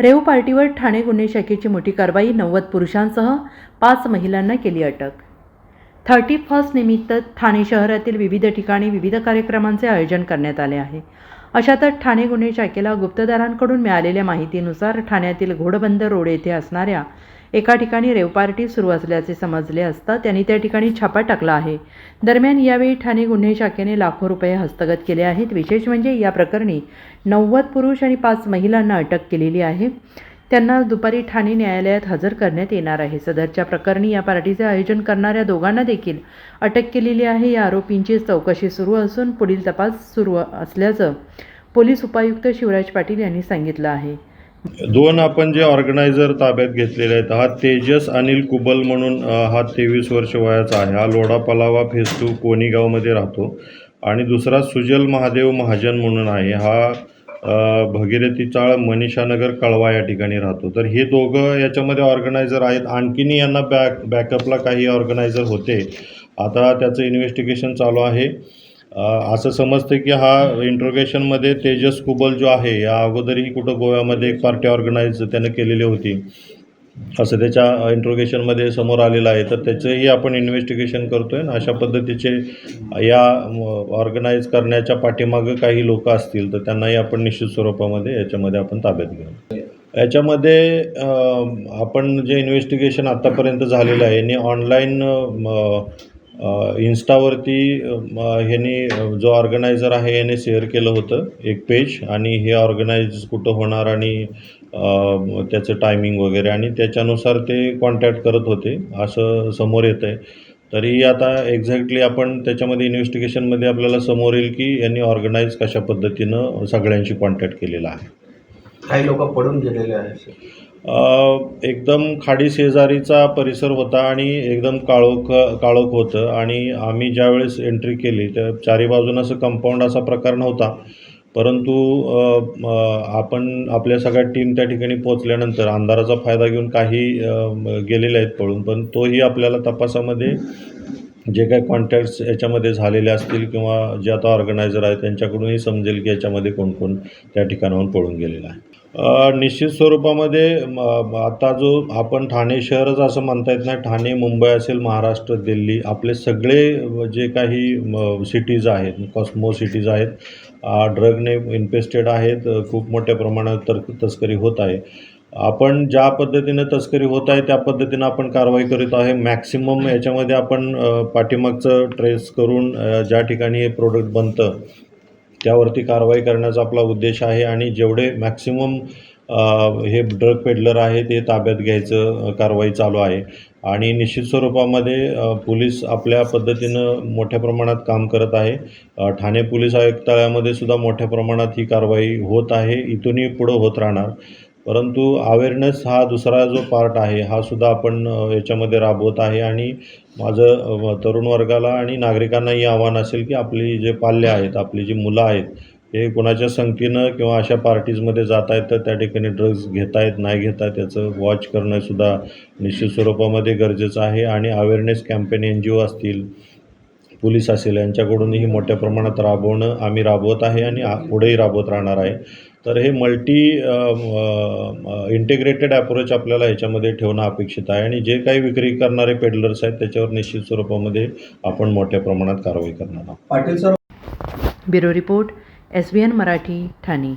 रेव पार्टीवर ठाणे गुन्हे शाखेची मोठी कारवाई नव्वद पुरुषांसह पाच महिलांना केली अटक. थर्टी फर्स्ट निमित्त ठाणे शहरातील विविध ठिकाणी विविध कार्यक्रमांचे आयोजन करण्यात आले आहे. अशातच ठाणे गुन्हे शाखेला गुप्तदारांकडून मिळालेल्या माहितीनुसार ठाण्यातील घोडबंद रोड येथे असणाऱ्या एका ठिकाणी रेव पार्टी सुरू असल्याचे समजले असता त्यांनी त्या ठिकाणी छापा टाकला आहे. दरम्यान यावेळी ठाणे गुन्हे शाखेने लाखो रुपये हस्तगत केले आहेत. विशेष म्हणजे या प्रकरणी नव्वद पुरुष आणि पाच महिलांना अटक केलेली आहे. त्यांना दुपारी ठाणे न्यायालयात हजर करण्यात येणार आहे. सदरच्या प्रकरणी या पार्टीचे आयोजन करणाऱ्या दोघांना देखील अटक केलेली आहे. या आरोपींची चौकशी सुरू असून पुढील तपास सुरू असल्याचं पोलीस उपायुक्त शिवराज पाटील यांनी सांगितलं आहे. दोन आपण जे ऑर्गनायझर ताब्यात घेतलेले आहेत हा तेजस अनिल कुबल म्हणून हा तेवीस वर्ष वयाचा आहे. हा लोढा पलावा फेस्तू कोणीगावमध्ये राहतो. आणि दुसरा सुजल महादेव महाजन म्हणून आहे. हा भगीरथी चाळ मनीषानगर कळवा या ठिकाणी राहतो. तर हे दोघं याच्यामध्ये ऑर्गनायझर आहेत. आणखीनही यांना बॅक बॅकअपला काही ऑर्गनायझर होते. आता त्याचं इन्व्हेस्टिगेशन चालू आहे. असं समजतं की हा इंट्रोगेशनमध्ये तेजस कुबल जो आहे या अगोदरही कुठं गोव्यामध्ये एक पार्टी ऑर्गनाईज त्यानं केलेली होती. असं त्याच्या इंट्रोगेशनमध्ये समोर आलेलं आहे. तर त्याचंही आपण इन्व्हेस्टिगेशन करतो आहे अशा पद्धतीचे या ऑर्गनाईज करण्याच्या पाठीमागं काही लोक असतील तर त्यांनाही आपण निश्चित स्वरूपामध्ये याच्यामध्ये आपण ताब्यात घेऊ. याच्यामध्ये आपण जे इन्व्हेस्टिगेशन आत्तापर्यंत झालेलं आहे आणि ऑनलाईन इन्स्टावरती ह्यांनी जो ऑर्गनायझर आहे याने शेअर केलं होतं एक पेज आणि हे ऑर्गनाईज कुठं होणार आणि त्याचं टायमिंग वगैरे. आणि त्याच्यानुसार ते कॉन्टॅक्ट करत होते. असं समोर येतं आहे तरी आता एक्झॅक्टली आपण त्याच्यामध्ये इन्व्हेस्टिगेशनमध्ये आपल्याला समोर येईल की यांनी ऑर्गनाईज कशा पद्धतीनं सगळ्यांशी कॉन्टॅक्ट केलेला आहे. काही लोक पडून गेलेले आहेत एकदम खाडी शेजारीचा परिसर होता आणि एकदम काळोख काळोख होतं. आणि आम्ही ज्यावेळेस एंट्री केली तर चारी बाजूनं असं कंपाऊंड असा प्रकार नव्हता. परंतु आपण आपल्या सगळ्या टीम त्या ठिकाणी पोचल्यानंतर अंधाराचा फायदा घेऊन काही गेलेले आहेत पळून. पण तोही आपल्याला तपासामध्ये जे काही कॉन्टॅक्ट्स याच्यामध्ये झालेले असतील किंवा जे आता ऑर्गनायझर आहेत त्यांच्याकडूनही समजेल की याच्यामध्ये कोण कोण त्या ठिकाणाहून पळून गेलेलं आहे. निश्चित स्वरूपामध्ये म, आता जो आपण ठाणे शहरच असं म्हणता येत नाही ठाणे मुंबई असेल महाराष्ट्र दिल्ली आपले सगळे जे काही सिटीज आहेत कॉस्मो सिटीज आहेत ड्रगने इन्फेस्टेड आहेत खूप मोठ्या प्रमाणात तर तस्करी होत आहे. आपण ज्या पद्धतीनं तस्करी होत आहे त्या पद्धतीनं आपण कारवाई करीत आहे. मॅक्सिमम याच्यामध्ये आपण पाठीमागचं ट्रेस करून ज्या ठिकाणी हे प्रोडक्ट बनतं त्यावरती कारवाई करण्याचा आपला उद्देश आहे आणि जेवढे मॅक्सिमम हे ड्रग पेडलर आहे ते ताब्यात घ्यायचं कारवाई चालू आहे. आणि निश्चित स्वरूपामध्ये पोलीस आपल्या पद्धतीनं मोठ्या प्रमाणात काम करत आहे. ठाणे पोलीस आयुक्तालयामध्ये सुद्धा मोठ्या प्रमाणात ही कारवाई होत आहे. इथूनही पुढं होत राहणार. परंतु अवेअरनेस हा दुसरा जो पार्ट आहे हा सुद्धा आपण याच्यामध्ये राबवत आहे आणि माझं तरुण वर्गाला आणि नागरिकांनाही आव्हान असेल की आपली जे पाल्य आहेत आपली जी मुलं आहेत हे कोणाच्या संगतीनं किंवा अशा पार्टीजमध्ये जात आहेत तर त्या ठिकाणी ड्रग्ज घेत आहेत नाही घेत आहेत त्याचं वॉच करणंसुद्धा निश्चित स्वरूपामध्ये गरजेचं आहे. आणि awareness campaign N G O असतील पोलीस असेल यांच्याकडूनही मोठ्या प्रमाणात राबवणं आम्ही राबवत आहे आणि पुढेही राबवत राहणार आहे. तर हे मल्टी इंटिग्रेटेड अप्रोच आपल्याला ह्याच्यामध्ये ठेवणं अपेक्षित आहे आणि जे काही विक्री करणारे पेडलर्स आहेत त्याच्यावर निश्चित स्वरूपामध्ये आपण मोठ्या प्रमाणात कारवाई करणार आहोत. Patil sir bureau report S B N Marathi Thane.